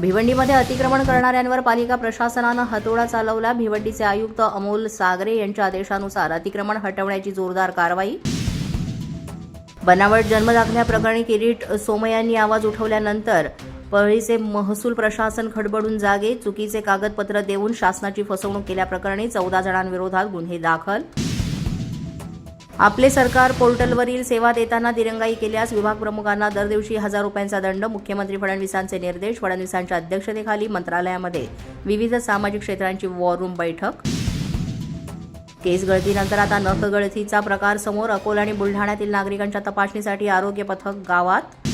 भिवंडीमध्ये अतिक्रमण करणाऱ्यांवर पालिका प्रशासनानं हातोडा चालवला. भिवंडीचे आयुक्त अमोल सागरे यांच्या आदेशानुसार अतिक्रमण हटवण्याची जोरदार कारवाई. बनावट जन्मदाखल्याप्रकरणी किरीट सोमयांनी आवाज उठवल्यानंतर परळीचे महसूल प्रशासन खडबडून जागे. चुकीचे कागदपत्र देऊन शासनाची फसवणूक केल्याप्रकरणी चौदा जणांविरोधात गुन्हे दाखल. आपले सरकार पोर्टलवरील सेवा देताना दिरंगाई केल्यास विभाग प्रमुखांना दर दिवशी हजार रुपयांचा दंड मुख्यमंत्री फडणवीसांचे निर्देश फडणवीसांच्या अध्यक्षतेखाली मंत्रालयामध्ये विविध सामाजिक क्षेत्रांची वॉर रूम बैठक. केस गळतीनंतर आता नखगळतीचा प्रकार समोर अकोला आणि बुलढाण्यातील नागरिकांच्या तपासणीसाठी आरोग्य पथक गावात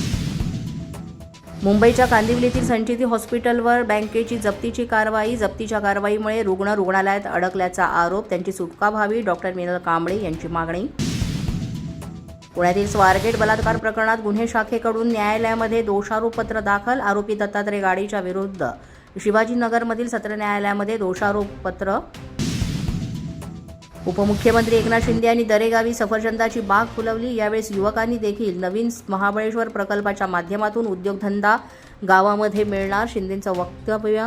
मुंबईच्या कांदिवलीतील संचिती हॉस्पिटलवर बँकेची जप्तीची कारवाई जप्तीच्या कारवाईमुळे रुग्ण रुग्णालयात अडकल्याचा आरोप त्यांची सुटका व्हावी डॉक्टर मिनल कांबळे यांची मागणी. पुण्यातील स्वारगेट बलात्कार प्रकरणात गुन्हे शाखेकडून न्यायालयामध्ये दोषारोपपत्र दाखल आरोपी दत्तात्रय गाडीच्या विरुद्ध. शिवाजीनगरमधील सत्र न्यायालयामध्ये दोषारोपपत्र उपमुख्यमंत्री एकनाथ शिंदे यांनी दरेगावी सफरचंदाची बाग फुलवली. यावेळेस युवकांनी देखील नवीन महाबळेश्वर प्रकल्पाच्या माध्यमातून उद्योगधंदा गावामध्ये मिळणार शिंदेंचं वक्तव्य.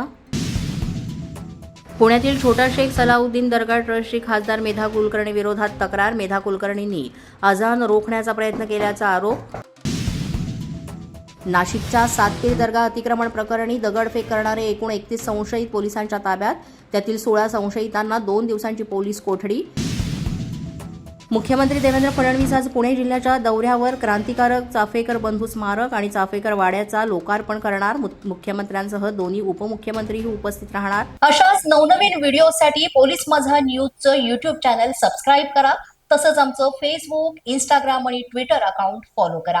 पुण्यातील छोटा शेख सलाउद्दीन दर्गा ट्रस्टची खासदार मेधा कुलकर्णी विरोधात तक्रार. मेधा कुलकर्णींनी अजान रोखण्याचा प्रयत्न केल्याचा आरोप नाशिकच्या सातपीर दर्गा अतिक्रमण प्रकरणी दगडफेक करणारे एकूण एकतीस संशयित पोलिसांच्या ताब्यात. त्यातील सोळा संशयितांना दोन दिवसांची पोलीस कोठडी. मुख्यमंत्री देवेंद्र फडणवीस आज पुणे जिल्ह्याच्या दौऱ्यावर क्रांतिकारक चाफेकर बंधू स्मारक आणि चाफेकर वाड्याचा लोकार्पण करणार. मुख्यमंत्र्यांसह दोन्ही उपमुख्यमंत्रीही उपस्थित राहणार. अशाच नवनवीन व्हिडिओसाठी पोलीस माझा न्यूजचं युट्यूब चॅनल सबस्क्राईब करा. तसंच आमचं फेसबुक इंस्टाग्राम आणि ट्विटर अकाउंट फॉलो करा.